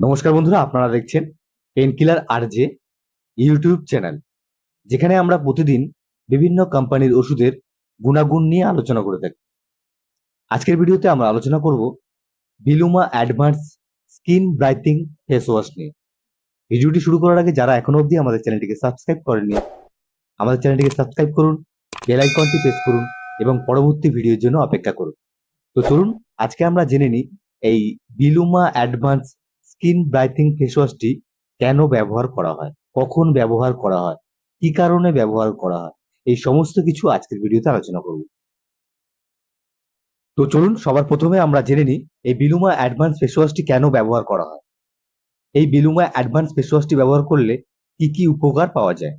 নমস্কার বন্ধুরা, আপনারা দেখছেন painkiller R J YouTube channel যেখানে আমরা প্রতিদিন বিভিন্ন কোম্পানির ওষুধের গুণাগুণ নিয়ে আলোচনা করে থাকি। আজকের ভিডিওতে আমরা আলোচনা করব Biluma advance skin brightening face wash নিয়ে। ভিডিওটি শুরু করার আগে যারা এখনও অবধি আমাদের চ্যানেলটিকে সাবস্ক্রাইব করেননি, আমাদের চ্যানেলটিকে সাবস্ক্রাইব করুন বেল আইকনটি প্রেস করুন এবং পরবর্তী ভিডিওর জন্য অপেক্ষা করুন। তো চলুন, আজকে আমরা জেনে নিই এই Biluma advance skin brightening face ওয়াশটি কেন ব্যবহার করা হয়? কখন ব্যবহার করা হয়? কি কারণে ব্যবহার করা হয়? এই সমস্ত কিছু আজকের ভিডিওতে আলোচনা করব। তো চলুন, সবার প্রথমে আমরা জেনে নিই এই বিলুমা অ্যাডভান্স ফেস ওয়াশটি কেন ব্যবহার করা হয়? এই বিলুমা অ্যাডভান্স ফেস ওয়াশটি ব্যবহার করলে কি কি উপকার পাওয়া যায়?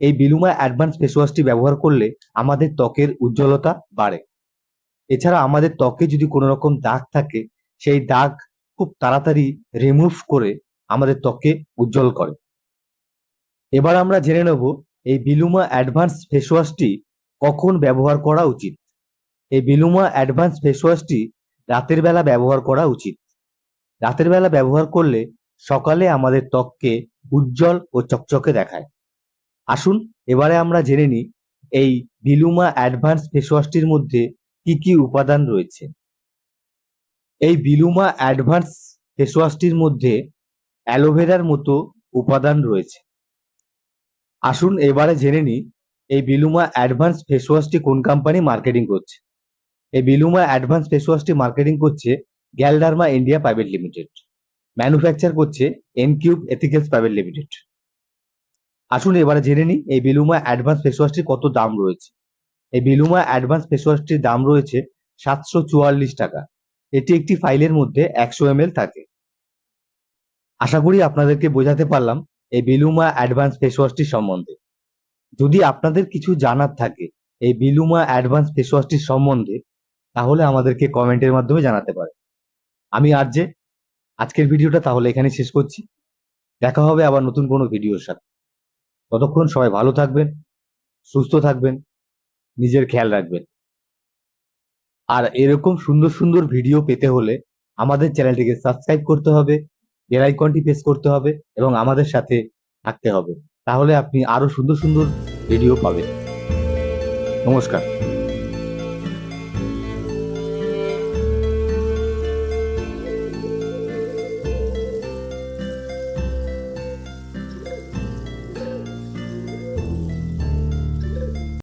এই বিলুমা অ্যাডভান্স ফেস ওয়াশটি ব্যবহার করলে আমাদের ত্বকের উজ্জ্বলতা বাড়ে। এছাড়া আমাদের ত্বকে যদি কোনো রকম দাগ থাকে, সেই দাগ খুব তাড়াতাড়ি রিমুভ করে আমাদের ত্বককে উজ্জ্বল করে। এবার আমরা জেনে নেব এই বিলুমা অ্যাডভান্স ফেস ওয়াশটি কখন ব্যবহার করা উচিত। এই বিলুমা অ্যাডভান্স ফেস ওয়াশটি রাতের বেলা ব্যবহার করা উচিত। রাতের বেলা ব্যবহার করলে সকালে আমাদের ত্বককে উজ্জ্বল ও চকচকে দেখায়। আসুন এবারে আমরা জেনে নিই এই বিলুমা অ্যাডভান্স ফেসওয়াশটির মধ্যে কি কি উপাদান রয়েছে। এই বিলুমা অ্যাডভান্স ফেসওয়াশটির মধ্যে অ্যালোভেরার মতো উপাদান রয়েছে। আসুন এবারে জেনে নিই, এই বিলুমা অ্যাডভান্স ফেসওয়াশটি কোন কোম্পানি মার্কেটিং করছে? এই বিলুমা অ্যাডভান্স ফেস ওয়াশটি মার্কেটিং করছে Galderma India private limited. Manufacture করছে এনকিউব এথিক্যালস প্রাইভেট লিমিটেড। আসুন এবারে জেনে নিই, এই বিলুমা অ্যাডভান্স ফেসওয়াশটির কত দাম রয়েছে? এই বিলুমা অ্যাডভান্স ফেসওয়াশটির দাম রয়েছে সাতশো চুয়াল্লিশ টাকা। এটি একটি ফাইলের মধ্যে একশো এম থাকে। আশা করি আপনাদেরকে বোঝাতে পারলাম এই বিলুমা অ্যাডভান্স ফেস ওয়াশটির সম্বন্ধে। যদি আপনাদের কিছু জানার থাকে এই বিলুমা অ্যাডভান্স ফেস ওয়াশটির সম্বন্ধে, তাহলে আমাদেরকে কমেন্টের মাধ্যমে জানাতে পারে আমি আর যে, আজকের ভিডিওটা তাহলে এখানে শেষ করছি। দেখা হবে আবার নতুন কোনো ভিডিওর সাথে। ততক্ষণ সবাই ভালো থাকবেন, সুস্থ থাকবেন, নিজের খেয়াল রাখবেন। আর এরকম সুন্দর সুন্দর ভিডিও পেতে হলে আমাদের চ্যানেলটিকে সাবস্ক্রাইব করতে হবে বেল আইকনটি প্রেস করতে হবে এবং আমাদের সাথে থাকতে হবে। তাহলে আপনি আরও সুন্দর সুন্দর ভিডিও পাবেন। নমস্কার।